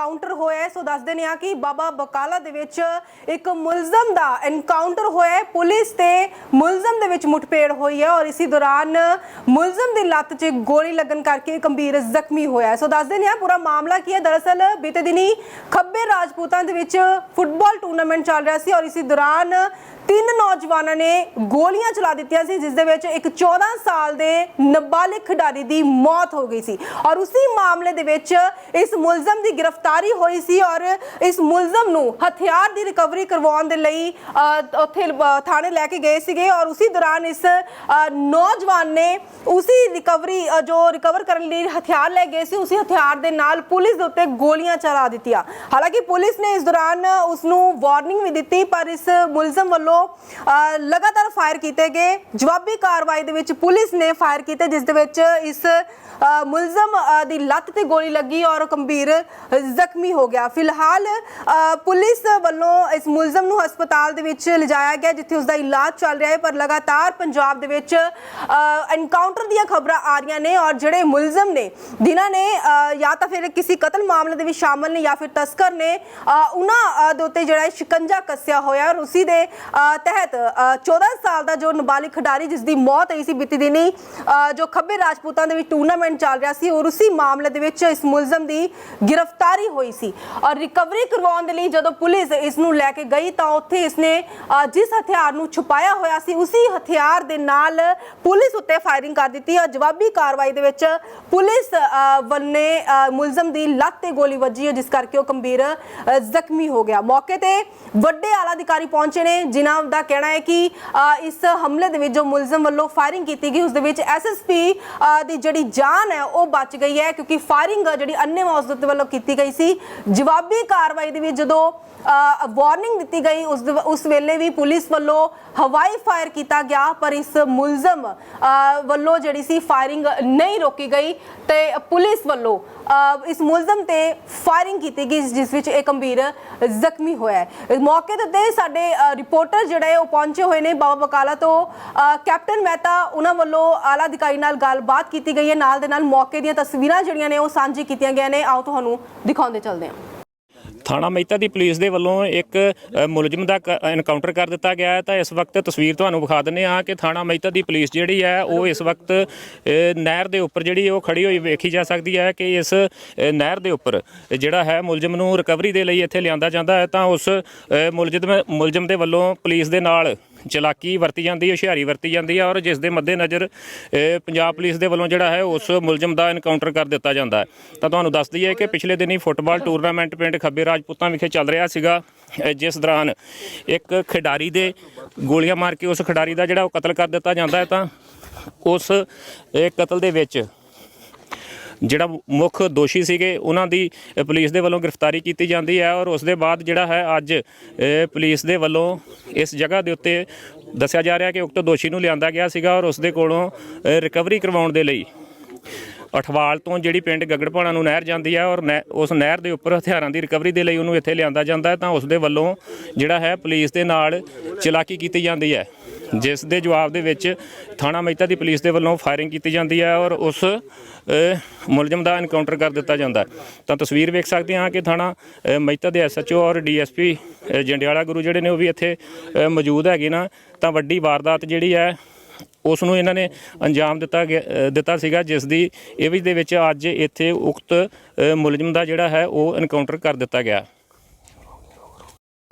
Encounter ਹੋਇਆ ਸੋ ਦੱਸਦੇ ਨੇ ਆ ਕਿ ਬਾਬਾ ਬਕਾਲਾ ਦੇ ਵਿੱਚ ਇੱਕ ਮੁਲਜ਼ਮ ਦਾ ਐਨਕਾਊਂਟਰ ਹੋਇਆ ਪੁਲਿਸ ਤੇ ਮੁਲਜ਼ਮ ਦੇ ਵਿੱਚ ਮੁਠਭੇੜ ਹੋਈ ਹੈ ਔਰ ਇਸੇ ਦੌਰਾਨ ਮੁਲਜ਼ਮ ਦੀ ਲੱਤ 'ਚ ਗੋਲੀ ਲੱਗਣ ਕਰਕੇ ਗੰਭੀਰ ਜ਼ਖਮੀ ਹੋਇਆ ਸੋ ਦੱਸਦੇ ਨੇ ਆ ਪੂਰਾ ਮਾਮਲਾ ਕੀ ਹੈ। ਦਰਅਸਲ ਬੀਤੇ ਦਿਨੀ ਖੱਬੇ ਰਾਜਪੂਤਾਂ ਦੇ ਵਿੱਚ ਫੁੱਟਬਾਲ ਟੂਰਨਾਮੈਂਟ ਚੱਲ ਰਿਹਾ ਸੀ ਔਰ ਇਸੇ ਦੌਰਾਨ ਤਿੰਨ ਨੌਜਵਾਨਾਂ ਨੇ ਗੋਲੀਆਂ ਚਲਾ ਦਿੱਤੀਆਂ ਸੀ, ਜਿਸ ਦੇ ਵਿੱਚ ਇੱਕ 14 ਸਾਲ ਦੇ ਨਾਬਾਲਿਗ ਖਿਡਾਰੀ ਦੀ ਮੌਤ ਹੋ ਗਈ ਸੀ। ਔਰ ਉਸੇ ਮਾਮਲੇ ਦੇ ਵਿੱਚ ਇਸ ਮੁਲਜ਼ਮ ਦੀ ਗ੍ਰਿਫਤਾਰੀ ਹੋਈ ਸੀ ਔਰ ਇਸ ਮੁਲਜ਼ਮ ਨੂੰ ਹਥਿਆਰ ਦੀ ਰਿਕਵਰੀ ਕਰਵਾਉਣ ਦੇ ਲਈ ਉੱਥੇ ਥਾਣੇ ਲੈ ਕੇ ਗਏ ਸੀਗੇ ਔਰ ਉਸੇ ਦੌਰਾਨ ਇਸ ਨੌਜਵਾਨ ਨੇ ਉਸੇ ਰਿਕਵਰੀ ਜੋ ਰਿਕਵਰ ਕਰਨ ਲਈ ਹਥਿਆਰ ਲੈ ਗਏ ਸੀ, ਉਸੇ ਹਥਿਆਰ ਦੇ ਨਾਲ ਪੁਲਿਸ ਦੇ ਉੱਤੇ ਗੋਲੀਆਂ ਚਲਾ ਦਿੱਤੀਆਂ। ਹਾਲਾਂਕਿ ਪੁਲਿਸ ਨੇ ਇਸ ਦੌਰਾਨ ਉਸ ਨੂੰ ਵਾਰਨਿੰਗ ਵੀ ਦਿੱਤੀ, ਪਰ ਇਸ ਮੁਲਜ਼ਮ ਵੱਲੋਂ ਅ, ਲਗਾਤਾਰ ਫਾਇਰ ਕੀਤੇ ਗਏ। ਜਵਾਬੀ ਕਾਰਵਾਈ ਦੇ ਵਿੱਚ ਪੁਲਿਸ ਨੇ ਫਾਇਰ ਕੀਤੇ ਜਿਸ ਦੇ ਵਿੱਚ ਇਸ ਮੁਲਜ਼ਮ ਦੀ ਲੱਤ ਤੇ ਗੋਲੀ ਲੱਗੀ ਔਰ ਗੰਭੀਰ ਜ਼ਖਮੀ ਹੋ ਗਿਆ। ਫਿਲਹਾਲ ਪੁਲਿਸ ਵੱਲੋਂ ਇਸ ਮੁਲਜ਼ਮ ਨੂੰ ਹਸਪਤਾਲ ਦੇ ਵਿੱਚ ਲਿਜਾਇਆ ਗਿਆ ਜਿੱਥੇ ਉਸ ਦਾ ਇਲਾਜ ਚੱਲ ਰਿਹਾ ਹੈ ਪਰ ਲਗਾਤਾਰ ਪੰਜਾਬ ਦੇ ਵਿੱਚ ਐਨਕਾਊਂਟਰ ਦੀਆਂ ਖਬਰਾਂ ਆ ਰਹੀਆਂ ਨੇ ਔਰ ਜਿਹੜੇ ਮੁਲਜ਼ਮ ਨੇ ਜਿਨ੍ਹਾਂ ਨੇ ਜਾਂ ਤਾਂ ਫਿਰ ਕਿਸੇ ਕਤਲ ਮਾਮਲੇ ਦੇ ਵਿੱਚ ਸ਼ਾਮਲ ਨੇ ਜਾਂ ਫਿਰ ਤਸਕਰ ਨੇ ਅ, ਉਹਨਾਂ ਦੇ ਉੱਤੇ ਜਿਹੜਾ ਸ਼ਿਕੰਜਾ ਕੱਸਿਆ ਹੋਇਆ ਔਰ ਉਸੇ ਦੇ ਤਹਿਤ ਅ, 14 ਸਾਲ ਦਾ ਜੋ ਨਾਬਾਲਿਗ ਖਿਡਾਰੀ ਜਿਸ ਦੀ ਮੌਤ ਹੋਈ ਸੀ ਬੀਤੀ ਦਿਨੀ ਜੋ ਖੱਬੇ ਰਾਜਪੂਤਾਂ ਦੇ ਵਿੱਚ ਟੂਰਨਾਮੈਂਟ ਚੱਲ ਰਿਹਾ ਸੀ ਔਰ ਉਸੇ ਮਾਮਲੇ ਦੇ ਵਿੱਚ ਇਸ ਮੁਲਜ਼ਮ ਦੀ ਗ੍ਰਿਫਤਾਰੀ ਹੋਈ ਸੀ। ਔਰ ਰਿਕਵਰੀ ਕਰਵਾਉਣ ਦੇ ਲਈ ਜਦੋਂ ਪੁਲਿਸ ਇਸ ਨੂੰ ਲੈ ਕੇ ਗਈ ਤਾਂ ਉੱਥੇ ਇਸਨੇ ਜਿਸ ਹਥਿਆਰ ਨੂੰ ਛੁਪਾਇਆ ਹੋਇਆ ਸੀ ਉਸੇ ਹਥਿਆਰ ਦੇ ਨਾਲ ਪੁਲਿਸ ਉੱਤੇ ਫਾਇਰਿੰਗ ਕਰ ਦਿੱਤੀ ਔਰ ਜਵਾਬੀ ਕਾਰਵਾਈ ਦੇ ਵਿੱਚ ਪੁਲਿਸ ਅ, ਵੱਲੇ ਅ, ਮੁਲਜ਼ਮ ਦੀ ਲੱਤ ਤੇ ਗੋਲੀ ਵੱਜੀ ਹੈ ਜਿਸ ਕਰਕੇ ਉਹ ਗੰਭੀਰ ਜ਼ਖਮੀ ਹੋ ਗਿਆ। ਮੌਕੇ ਤੇ ਵੱਡੇ ਆਲਾ ਅਧਿਕਾਰੀ ਪਹੁੰਚੇ ਨੇ ਜਿਨ੍ਹਾਂ ਦਾ ਕਹਿਣਾ ਹੈ ਕਿ ਇਸ ਹਮਲੇ ਦੇ ਵਿੱਚ ਜੋ ਮੁਲਜ਼ਮ ਵੱਲੋਂ ਫਾਇਰਿੰਗ ਕੀਤੀ ਗਈ, ਉਸ ਦੇ ਵਿੱਚ ਐਸਐਸਪੀ ਦੀ ਜਿਹੜੀ ਜਾਨ ਹੈ, ਉਹ ਬਚ ਗਈ ਹੈ, ਕਿਉਂਕਿ ਫਾਇਰਿੰਗ ਜਿਹੜੀ ਅੰਨੇ ਮੌਜੂਦ ਵੱਲੋਂ ਕੀਤੀ ਗਈ ਸੀ। ਜਵਾਬੀ ਕਾਰਵਾਈ ਦੇ ਵਿੱਚ ਜਦੋਂ ਵਾਰਨਿੰਗ ਦਿੱਤੀ ਗਈ, ਉਸ ਉਸ ਵੇਲੇ ਵੀ ਪੁਲਿਸ ਵੱਲੋਂ ਹਵਾਈ ਫਾਇਰ ਕੀਤਾ ਗਿਆ, ਪਰ ਇਸ ਮੁਲਜ਼ਮ ਵੱਲੋਂ ਜਿਹੜੀ ਸੀ ਫਾਇਰਿੰਗ ਨਹੀਂ ਰੋਕੀ ਗਈ ਤੇ ਪੁਲਿਸ ਵੱਲੋਂ ਇਸ ਮੁਲਜ਼ਮ ਤੇ ਫਾਇਰਿੰਗ ਕੀਤੀ ਗਈ, ਜਿਸ ਵਿੱਚ ਇਹ ਗੰਭੀਰ ਜ਼ਖਮੀ ਹੋਇਆ ਹੈ। ਮੌਕੇ ਦੇ ਉੱਤੇ ਸਾਡੇ ਰਿਪੋਰਟਰ ਰਿਪੋਰਟਰ ਜਿਹੜਾ ਉਹ ਪਹੁੰਚੇ ਹੋਏ ਨੇ ਬਾਬਾ ਬਕਾਲਾ ਤੋਂ ਅ, ਕੈਪਟਨ ਮਹਿਤਾ ਉਹਨਾਂ ਵੱਲੋਂ ਆਲਾ ਅਧਿਕਾਰੀ ਨਾਲ ਗੱਲਬਾਤ ਕੀਤੀ ਗਈ ਹੈ। ਨਾਲ ਦੇ ਨਾਲ ਮੌਕੇ ਦੀਆਂ ਤਸਵੀਰਾਂ ਜਿਹੜੀਆਂ ਨੇ ਉਹ ਸਾਂਝੀ ਕੀਤੀਆਂ ਗਈਆਂ ਨੇ। ਆਓ ਤੁਹਾਨੂੰ ਦਿਖਾਉਂਦੇ ਚੱਲਦੇ ਹਾਂ। ਥਾਣਾ ਮਹਿਤਾ ਦੀ ਪੁਲਿਸ ਦੇ ਵੱਲੋਂ ਇੱਕ ਮੁਲਜ਼ਮ ਦਾ ਕ- ਐਨਕਾਊਂਟਰ ਕਰ ਦਿੱਤਾ ਗਿਆ ਹੈ। ਤਾਂ ਇਸ ਵਕਤ ਤਸਵੀਰ ਤੁਹਾਨੂੰ ਵਿਖਾ ਦਿੰਦੇ ਆ ਕਿ ਥਾਣਾ ਮਹਿਤਾ ਦੀ ਪੁਲਿਸ ਜਿਹੜੀ ਹੈ, ਉਹ ਇਸ ਵਕਤ ਨਹਿਰ ਦੇ ਉੱਪਰ ਜਿਹੜੀ ਉਹ ਖੜੀ ਹੋਈ ਵੇਖੀ ਜਾ ਸਕਦੀ ਹੈ ਕਿ ਇਸ ਨਹਿਰ ਦੇ ਉੱਪਰ ਜਿਹੜਾ ਹੈ ਮੁਲਜ਼ਮ ਨੂੰ ਰਿਕਵਰੀ ਦੇ ਲਈ ਇੱਥੇ ਲਿਆਂਦਾ ਜਾਂਦਾ ਹੈ। ਤਾਂ ਉਸ ਮੁਲਜ਼ਮ ਮੁਲਜ਼ਮ ਦੇ ਵੱਲੋਂ ਪੁਲਿਸ ਦੇ ਨਾਲ ਚਲਾਕੀ ਵਰਤੀ ਜਾਂਦੀ ਹੈ ਹੁਸ਼ਿਆਰੀ ਵਰਤੀ ਜਾਂਦੀ ਹੈ ਔਰ ਜਿਸ ਦੇ ਮੱਦੇਨਜ਼ਰ ਪੰਜਾਬ ਪੁਲਿਸ ਦੇ ਵੱਲੋਂ ਜਿਹੜਾ ਹੈ ਉਸ ਮੁਲਜ਼ਮ ਦਾ ਐਨਕਾਊਂਟਰ ਕਰ ਦਿੱਤਾ ਜਾਂਦਾ ਹੈ। ਤਾਂ ਤੁਹਾਨੂੰ ਦੱਸ ਦਈਏ ਕਿ ਪਿਛਲੇ ਦਿਨੀ ਫੁੱਟਬਾਲ ਟੂਰਨਾਮੈਂਟ ਪਿੰਡ ਖੱਬੇ ਰਾਜਪੂਤਾਂ ਵਿਖੇ ਚੱਲ ਰਿਹਾ ਸੀਗਾ ਜਿਸ ਦੌਰਾਨ ਇੱਕ ਖਿਡਾਰੀ ਦੇ ਗੋਲੀਆਂ ਮਾਰ ਕੇ ਉਸ ਖਿਡਾਰੀ ਦਾ ਜਿਹੜਾ ਉਹ ਕਤਲ ਕਰ ਦਿੱਤਾ ਜਾਂਦਾ ਹੈ ਤਾਂ ਉਸ ਕਤਲ ਦੇ ਵਿੱਚ ਜਿਹੜਾ ਮੁੱਖ ਦੋਸ਼ੀ ਸੀਗੇ ਉਹਨਾਂ ਦੀ ਪੁਲਿਸ ਦੇ ਵੱਲੋਂ ਗ੍ਰਿਫਤਾਰੀ ਕੀਤੀ ਜਾਂਦੀ ਹੈ ਔਰ ਉਸ ਦੇ ਬਾਅਦ ਜਿਹੜਾ ਹੈ ਅੱਜ ਅ, ਪੁਲਿਸ ਦੇ ਵੱਲੋਂ ਇਸ ਜਗ੍ਹਾ ਦੇ ਉੱਤੇ ਦੱਸਿਆ ਜਾ ਰਿਹਾ ਕਿ ਉਕਤ ਦੋਸ਼ੀ ਨੂੰ ਲਿਆਂਦਾ ਗਿਆ ਸੀਗਾ ਔਰ ਉਸ ਦੇ ਕੋਲੋਂ ਰਿਕਵਰੀ ਕਰਵਾਉਣ ਦੇ ਲਈ ਅਠਵਾਲ ਤੋਂ ਜਿਹੜੀ ਪਿੰਡ ਗਗੜਪਾਣਾ ਨੂੰ ਨਹਿਰ ਜਾਂਦੀ ਹੈ ਔਰ ਨਹਿ- ਉਸ ਨਹਿਰ ਦੇ ਉੱਪਰ ਹਥਿਆਰਾਂ ਦੀ ਰਿਕਵਰੀ ਦੇ ਲਈ ਉਹਨੂੰ ਇੱਥੇ ਲਿਆਂਦਾ ਜਾਂਦਾ ਹੈ ਤਾਂ ਉਸ ਦੇ ਵੱਲੋਂ ਜਿਹੜਾ ਹੈ ਪੁਲਿਸ ਦੇ ਨਾਲ ਚਲਾਕੀ ਕੀਤੀ ਜਾਂਦੀ ਹੈ। ਜਿਸ ਦੇ ਜਵਾਬ ਦੇ ਵਿੱਚ ਥਾਣਾ ਮਹਿਤਾ ਦੀ ਪੁਲਿਸ ਦੇ ਵੱਲੋਂ ਫਾਇਰਿੰਗ ਕੀਤੀ ਜਾਂਦੀ ਹੈ ਔਰ ਉਸ ਮੁਲਜ਼ਮ ਦਾ ਐਨਕਾਊਂਟਰ ਕਰ ਦਿੱਤਾ ਜਾਂਦਾ ਤਾਂ ਤਸਵੀਰ ਵੇਖ ਸਕਦੇ ਹਾਂ ਕਿ ਥਾਣਾ ਮਹਿਤਾ ਦੇ ਐਸਐਚਓ ਔਰ ਡੀਐਸਪੀ ਜੰਡਿਆਲਾ ਗੁਰੂ ਜਿਹੜੇ ਨੇ ਉਹ ਵੀ ਇੱਥੇ ਮੌਜੂਦ ਹੈਗੇ ਨਾ, ਤਾਂ ਵੱਡੀ ਵਾਰਦਾਤ ਜਿਹੜੀ ਹੈ, ਉਸ ਨੂੰ ਇਹਨਾਂ ਨੇ ਅੰਜਾਮ ਦਿੱਤਾ ਗਿਆ- ਦਿੱਤਾ ਸੀਗਾ, ਜਿਸ ਦੀ ਇਹ ਵੀ ਦੇ ਵਿੱਚ ਅੱਜ ਇੱਥੇ ਉਕਤ ਮੁਲਜ਼ਮ ਦਾ ਜਿਹੜਾ ਹੈ ਉਹ ਐਨਕਾਊਂਟਰ ਕਰ ਦਿੱਤਾ ਗਿਆ।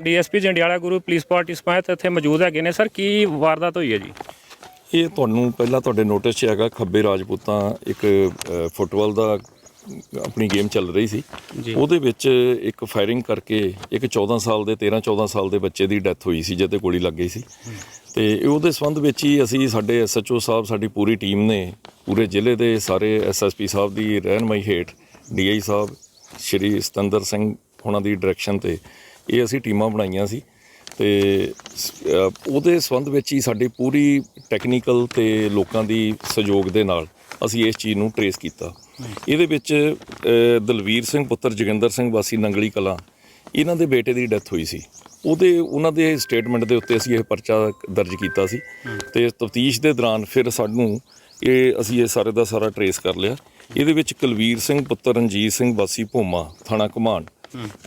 DSP Jandiala Guru police party ਸਮੇਤ ਇੱਥੇ ਮੌਜੂਦ ਹੈਗੇ ਨੇ। ਸਰ ਕੀ ਵਾਰਦਾਤ ਹੋਈ ਹੈ ਜੀ? ਇਹ ਤੁਹਾਨੂੰ ਪਹਿਲਾਂ ਤੁਹਾਡੇ ਨੋਟਿਸ 'ਚ ਹੈਗਾ ਖੱਬੇ ਰਾਜਪੂਤਾਂ ਇੱਕ ਫੁੱਟਬਾਲ ਦਾ ਆਪਣੀ ਗੇਮ ਚੱਲ ਰਹੀ ਸੀ। ਉਹਦੇ ਵਿੱਚ ਇੱਕ ਫਾਇਰਿੰਗ ਕਰਕੇ ਇੱਕ 14 ਸਾਲ ਦੇ 13 14 ਸਾਲ ਦੇ ਬੱਚੇ ਦੀ ਡੈਥ ਹੋਈ ਸੀ ਜਿਹਦੇ ਗੋਲੀ ਲੱਗ ਗਈ ਸੀ। ਤੇ ਉਹਦੇ ਸੰਬੰਧ ਵਿੱਚ ਹੀ ਅਸੀਂ ਸਾਡੇ ਐਸਐਚਓ ਸਾਹਿਬ ਸਾਡੀ ਪੂਰੀ ਟੀਮ ਨੇ ਪੂਰੇ ਜ਼ਿਲ੍ਹੇ ਦੇ ਸਾਰੇ ਐਸਐਸਪੀ ਸਾਹਿਬ ਦੀ ਰਹਿਨਮਾਈ ਹੇਠ ਡੀਆਈ ਸਾਹਿਬ ਸ਼੍ਰੀ ਸਤੰਦਰ ਸਿੰਘ ਉਹਨਾਂ ਦੀ ਡਾਇਰੈਕਸ਼ਨ ਤੇ ਇਹ ਅਸੀਂ ਟੀਮਾਂ ਬਣਾਈਆਂ ਸੀ ਤੇ ਉਹਦੇ ਸੰਬੰਧ ਵਿੱਚ ਹੀ ਸਾਡੀ ਪੂਰੀ ਟੈਕਨੀਕਲ ਤੇ ਲੋਕਾਂ ਦੀ ਸਹਿਯੋਗ ਦੇ ਨਾਲ ਅਸੀਂ ਇਸ ਚੀਜ਼ ਨੂੰ ਟਰੇਸ ਕੀਤਾ। ਇਹਦੇ ਵਿੱਚ ਦਲਵੀਰ ਸਿੰਘ ਪੁੱਤਰ ਜੋਗਿੰਦਰ ਸਿੰਘ ਵਾਸੀ ਨੰਗਲੀ ਕਲਾਂ ਇਹਨਾਂ ਦੇ ਬੇਟੇ ਦੀ ਡੈਥ ਹੋਈ ਸੀ। ਉਹਦੇ ਉਹਨਾਂ ਦੇ ਸਟੇਟਮੈਂਟ ਦੇ ਉੱਤੇ ਅਸੀਂ ਇਹ ਪਰਚਾ ਦਰਜ ਕੀਤਾ ਸੀ ਤੇ ਤਫਤੀਸ਼ ਦੇ ਦੌਰਾਨ ਫਿਰ ਸਾਨੂੰ ਇਹ ਅਸੀਂ ਇਹ ਸਾਰੇ ਦਾ ਸਾਰਾ ਟਰੇਸ ਕਰ ਲਿਆ। ਇਹਦੇ ਵਿੱਚ ਕੁਲਵੀਰ ਸਿੰਘ ਪੁੱਤਰ ਰਣਜੀਤ ਸਿੰਘ ਵਾਸੀ ਭੋਮਾ ਥਾਣਾ ਘਮਾਣ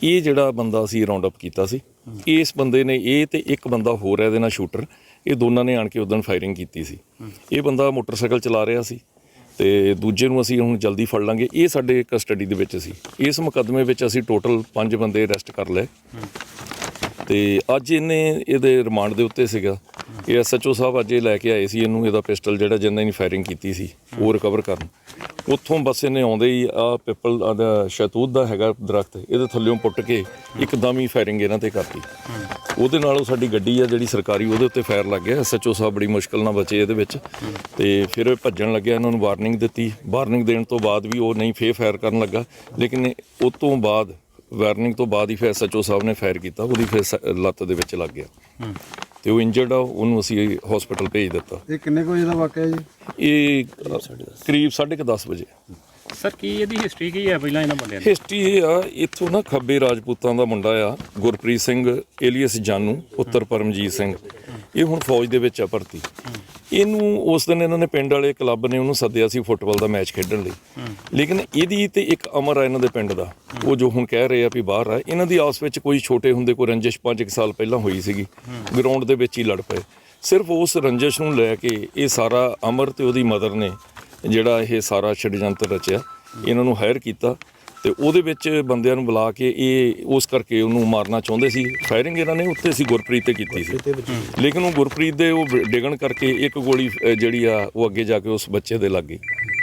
ਇਹ ਜਿਹੜਾ ਬੰਦਾ ਅਸੀਂ ਰਾਉਂਡ ਅਪ ਕੀਤਾ ਸੀ, ਇਸ ਬੰਦੇ ਨੇ ਇਹ ਤੇ ਇੱਕ ਬੰਦਾ ਹੋਰ ਹੈ, ਇਹਦੇ ਨਾਲ ਸ਼ੂਟਰ ਇਹ ਦੋਨਾਂ ਨੇ ਆਣ ਕੇ ਉਦੋਂ ਫਾਇਰਿੰਗ ਕੀਤੀ ਸੀ। ਇਹ ਬੰਦਾ ਮੋਟਰਸਾਈਕਲ ਚਲਾ ਰਿਹਾ ਸੀ ਤੇ ਦੂਜੇ ਨੂੰ ਅਸੀਂ ਹੁਣ ਜਲਦੀ ਫੜ ਲਾਂਗੇ। ਇਹ ਸਾਡੇ ਕਸਟਡੀ ਦੇ ਵਿੱਚ ਸੀ। ਇਸ ਮੁਕੱਦਮੇ ਵਿੱਚ ਅਸੀਂ ਟੋਟਲ 5 ਬੰਦੇ ਅਰੈਸਟ ਕਰ ਲਏ। ਤੇ ਅੱਜ ਇਹਨੇ, ਇਹਦੇ ਰਿਮਾਂਡ ਦੇ ਉੱਤੇ ਸੀਗਾ। ਇਹ ਐਸਐਚਓ ਸਾਹਿਬ ਅੱਜ ਇਹ ਲੈ ਕੇ ਆਏ ਸੀ, ਇਹਨੂੰ ਇਹਦਾ ਪਿਸਟਲ ਜਿਹੜਾ ਜਿੰਨਾ ਇਹਨੇ ਫਾਇਰਿੰਗ ਕੀਤੀ ਸੀ, ਉਹ ਰਿਕਵਰ ਕਰਨ। ਉੱਥੋਂ ਬਸ ਇਹਨੇ ਆਉਂਦੇ ਹੀ ਆ ਪਿੱਪਲ ਦਾ ਸ਼ਤੂਤ ਦਾ ਹੈਗਾ ਦਰਖਤ, ਇਹਦੇ ਥੱਲੇੋਂ ਪੁੱਟ ਕੇ ਇੱਕਦਮ ਹੀ ਫਾਇਰਿੰਗ ਇਹਨਾਂ ਤੇ ਕਰਤੀ। ਉਹਦੇ ਨਾਲ ਉਹ ਸਾਡੀ ਗੱਡੀ ਆ ਜਿਹੜੀ ਸਰਕਾਰੀ, ਉਹਦੇ ਉੱਤੇ ਫਾਇਰ ਲੱਗ ਗਿਆ। ਐਸਐਚਓ ਸਾਹਿਬ ਬੜੀ ਮੁਸ਼ਕਲ ਨਾਲ ਬਚੇ ਇਹਦੇ ਵਿੱਚ। ਤੇ ਫਿਰ ਇਹ ਭੱਜਣ ਲੱਗਿਆ, ਇਹਨਾਂ ਨੂੰ ਵਾਰਨਿੰਗ ਦਿੱਤੀ। ਵਾਰਨਿੰਗ ਦੇਣ ਤੋਂ ਬਾਅਦ ਵੀ ਉਹ ਨਹੀਂ ਫੇਰ ਫਾਇਰ ਕਰਨ ਲੱਗਾ। ਲੇਕਿਨ ਉਹ ਤੋਂ ਬਾਅਦ ਵਾਰਨਿੰਗ ਤੋਂ ਬਾਅਦ ਹੀ ਫਿਰ ਐਸਐਚਓ ਸਾਹਿਬ ਨੇ ਫਾਇਰ ਕੀਤਾ, ਉਹਦੀ ਫਿਰ ਸ- ਲੱਤ ਦੇ ਵਿੱਚ ਲੱਗ ਗਿਆ। ਤੇ ਉਹ ਇੰਜਰਡ ਆ ਉਹਨੂੰ ਅਸੀਂ ਹਸਪੀਟਲ ਭੇਜ ਦਿੱਤਾ। ਇਹ ਕਿੰਨੇ ਕੁ ਵਜੇ ਦਾ ਵਾਕਿਆ ਜੀ? ਇਹ ਕਰੀਬ 10:30 ਵਜੇ। ਸਰ ਕੀ ਇਹਦੀ ਹਿਸਟਰੀ ਕੀ ਹੈ ਪਹਿਲਾਂ ਇਹਨਾਂ ਬੰਦਿਆਂ ਦੀ? ਹਿਸਟਰੀ ਇਹ ਆ ਇੱਥੋਂ ਨਾ ਖੱਬੇ ਰਾਜਪੂਤਾਂ ਦਾ ਮੁੰਡਾ ਆ ਗੁਰਪ੍ਰੀਤ ਸਿੰਘ ਏਲੀਅਸ ਜਾਨੂ ਪੁੱਤਰ ਪਰਮਜੀਤ ਸਿੰਘ। ਇਹ ਹੁਣ ਫੌਜ ਦੇ ਵਿੱਚ ਆ ਭਰਤੀ। ਇਹਨੂੰ ਉਸ ਦਿਨ ਇਹਨਾਂ ਨੇ ਪਿੰਡ ਵਾਲੇ ਕਲੱਬ ਨੇ ਉਹਨੂੰ ਸੱਦਿਆ ਸੀ ਫੁੱਟਬਾਲ ਦਾ ਮੈਚ ਖੇਡਣ ਲਈ। ਲੇਕਿਨ ਇਹਦੀ ਤੇ ਇੱਕ ਅਮਰ ਆ ਇਹਨਾਂ ਦੇ ਪਿੰਡ ਦਾ। ਉਹ ਜੋ ਹੁਣ ਕਹਿ ਰਹੇ ਆ ਵੀ ਬਾਹਰ ਆ ਇਹਨਾਂ ਦੀ ਆਪਸ ਵਿੱਚ ਕੋਈ ਛੋਟੇ ਹੁੰਦੇ ਕੋਈ ਰੰਜਿਸ਼ 5 ਸਾਲ ਪਹਿਲਾਂ ਹੋਈ ਸੀਗੀ। ਗਰਾਊਂਡ ਦੇ ਵਿੱਚ ਹੀ ਲੜ ਪਏ। ਸਿਰਫ ਉਸ ਰੰਜਿਸ਼ ਨੂੰ ਲੈ ਕੇ ਇਹ ਸਾਰਾ ਅਮਰ ਤੇ ਉਹਦੀ ਮਦਰ ਨੇ ਜਿਹੜਾ ਇਹ ਸਾਰਾ ਛੜਯੰਤਰ ਰਚਿਆ ਇਹਨਾਂ ਨੂੰ ਹਾਇਰ ਕੀਤਾ। ਤੇ ਉਹਦੇ ਵਿੱਚ ਬੰਦਿਆਂ ਨੂੰ ਬੁਲਾ ਕੇ ਇਹ ਉਸ ਕਰਕੇ ਉਹਨੂੰ ਮਾਰਨਾ ਚਾਹੁੰਦੇ ਸੀ। ਫਾਇਰਿੰਗ ਇਹਨਾਂ ਨੇ ਉੱਤੇ ਸੀ ਗੁਰਪ੍ਰੀਤ ਤੇ ਕੀਤੀ ਸੀ। ਲੇਕਿਨ ਉਹ ਗੁਰਪ੍ਰੀਤ ਦੇ ਉਹ ਡਿਗਣ ਕਰਕੇ ਇੱਕ ਗੋਲੀ ਜਿਹੜੀ ਆ ਉਹ ਅੱਗੇ ਜਾ ਕੇ ਉਸ ਬੱਚੇ ਦੇ ਲੱਗ ਗਈ।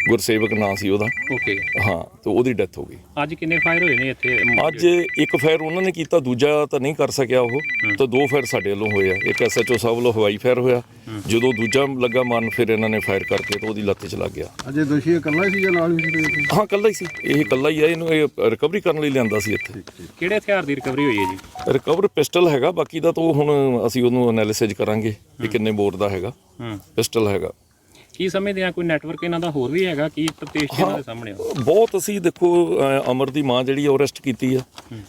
ਗੁਰਸੇਵਕ ਨਾਂ ਸੀ ਉਹਦਾ। ਓਕੇ ਹਾਂ ਤੇ ਉਹਦੀ ਡੈਥ ਹੋ ਗਈ। ਅੱਜ ਕਿੰਨੇ ਫਾਇਰ ਹੋਏ ਨੇ ਇੱਥੇ? ਅੱਜ ਇੱਕ ਫਾਇਰ ਉਹਨਾਂ ਨੇ ਕੀਤਾ ਦੂਜਾ ਤਾਂ ਨਹੀਂ ਕਰ ਸਕਿਆ ਉਹ। ਤਾਂ ਦੋ ਫਾਇਰ ਸਾਡੇ ਵੱਲੋਂ ਹੋਏ ਆ। ਇੱਕ ਐਸਐਚਓ ਸਾਹਿਬ ਵੱਲੋਂ ਹਵਾਈ ਫਾਇਰ ਹੋਇਆ। ਜਦੋਂ ਦੂਜਾ ਲੱਗਾ ਮਾਰਨ ਫਿਰ ਇਹਨਾਂ ਨੇ ਫਾਇਰ ਕਰਕੇ ਤੇ ਉਹਦੀ ਲੱਤ 'ਚ ਲੱਗ ਗਿਆ। ਅਜੇ ਦੋਸ਼ੀ ਇਕੱਲਾ ਹੀ ਸੀ ਜਾਂ ਨਾਲ ਵੀ ਸੀ? ਹਾਂ ਇਕੱਲਾ ਹੀ ਸੀ। ਇਹ ਇਕੱਲਾ ਹੀ ਆ ਇਹਨੂੰ ਇਹ ਰਿਕਵਰੀ ਕਰਨ ਲਈ ਲਿਆਂਦਾ ਸੀ ਇੱਥੇ। ਕਿਹੜੇ ਹਥਿਆਰ ਦੀ ਰਿਕਵਰੀ ਹੋਈ ਹੈ ਜੀ? ਰਿਕਵਰ ਪਿਸਟਲ ਹੈਗਾ ਬਾਕੀ ਦਾ ਤਾਂ ਉਹ ਹੁਣ ਅਸੀਂ ਉਹਨੂੰ ਐਨਾਲਿਸਿਸ ਕਰਾਂਗੇ ਵੀ ਕਿੰਨੇ ਬੋਰ ਦਾ ਹੈਗਾ। ਹੂੰ। ਪਿਸਟਲ ਹੈਗਾ। ਕੀ ਸਮਝਦੇ ਆ? ਕੋਈ ਨੈਟਵਰਕ ਇਹਨਾਂ ਦਾ ਹੋਰ ਵੀ ਹੈਗਾ ਕੀ ਤਫਤੀਸ਼ ਇਹਨਾਂ ਦੇ ਸਾਹਮਣੇ ਬਹੁਤ ਅਸੀਂ ਦੇਖੋ ਅਮਰ ਦੀ ਮਾਂ ਜਿਹੜੀ ਅਰੈਸਟ ਕੀਤੀ ਆ।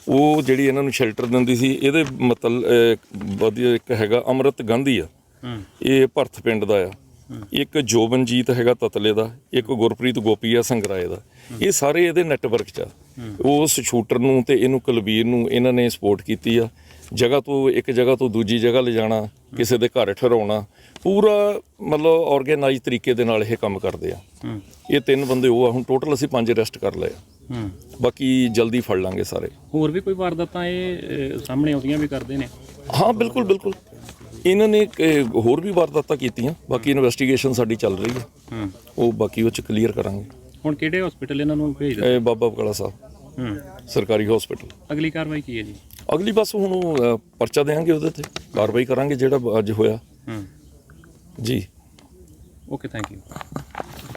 ਉਹ ਜਿਹੜੀ ਇਹਨਾਂ ਨੂੰ ਸ਼ੈਲਟਰ ਦਿੰਦੀ ਸੀ ਇਹਦੇ ਮਤਲਬ ਵਧੀਆ ਇੱਕ ਹੈਗਾ ਅਮਰਤ ਗਾਂਧੀ ਆ। ਇਹ ਭਰਤ ਪਿੰਡ ਦਾ ਆ। ਇੱਕ ਜੋਬਨਜੀਤ ਹੈਗਾ ਤਤਲੇ ਦਾ ਇੱਕ ਗੁਰਪ੍ਰੀਤ ਗੋਪੀ ਆ ਸੰਗਰਾਏ ਦਾ। ਇਹ ਸਾਰੇ ਇਹਦੇ ਨੈਟਵਰਕ 'ਚ ਆ। ਉਸ ਸ਼ੂਟਰ ਨੂੰ ਤੇ ਇਹਨੂੰ ਕੁਲਵੀਰ ਨੂੰ ਇਹਨਾਂ ਨੇ ਸਪੋਰਟ ਕੀਤੀ ਆ। ਜਗ੍ਹਾ ਤੋਂ ਇੱਕ ਜਗ੍ਹਾ ਤੋਂ ਦੂਜੀ ਜਗ੍ਹਾ ਲਿਜਾਣਾ ਕਿਸੇ ਦੇ ਘਰ ਠਹਿਰਾਉਣਾ ਪੂਰਾ ਮਤਲਬ ਆਰਗੇਨਾਈਜ਼ ਤਰੀਕੇ ਦੇ ਨਾਲ ਇਹ ਕੰਮ ਕਰਦੇ ਆ। ਇਹ ਤਿੰਨ ਬੰਦੇ ਉਹ ਆ ਹੁਣ ਟੋਟਲ ਅਸੀਂ ਪੰਜ ਅਰੈਸਟ ਕਰ ਲਏ ਆ। ਬਾਕੀ ਜਲਦੀ ਫੜ ਲਾਂਗੇ ਸਾਰੇ। ਹੋਰ ਵੀ ਕੋਈ ਵਾਰਦਾਤਾਂ ਇਹ ਸਾਹਮਣੇ ਆਉਂਦੀਆਂ ਵੀ ਕਰਦੇ ਨੇ? ਹਾਂ ਬਿਲਕੁਲ ਬਿਲਕੁਲ। ਇਹਨਾਂ ਨੇ ਹੋਰ ਵੀ ਵਾਰਦਾਤਾਂ ਕੀਤੀਆਂ ਬਾਕੀ ਇਨਵੈਸਟੀਗੇਸ਼ਨ ਸਾਡੀ ਚੱਲ ਰਹੀ ਹੈ। ਉਹ ਬਾਕੀ ਉਹ ਚ ਕਲੀਅਰ ਕਰਾਂਗੇ। ਹੁਣ ਕਿਹੜੇ ਹਸਪੀਟਲ ਇਹਨਾਂ ਨੂੰ ਭੇਜ ਦਿੱਤਾ ਇਹ ਬਾਬਾ ਬਕਾਲਾ ਸਾਹਿਬ। ਸਰਕਾਰੀ ਹਸਪੀਟਲ ਅਗਲੀ ਕਾਰਵਾਈ ਕੀ ਹੈ ਜੀ? ਅਗਲੀ ਬਸ ਹੁਣ ਉਹ, ਅ, ਪਰਚਾ ਦੇਵਾਂਗੇ ਉਹਦੇ ਤੇ ਕਾਰਵਾਈ ਕਰਾਂਗੇ ਜਿਹੜਾ ਅੱਜ ਹੋਇਆ। ਹੂੰ। ਜੀ। Okay thank you.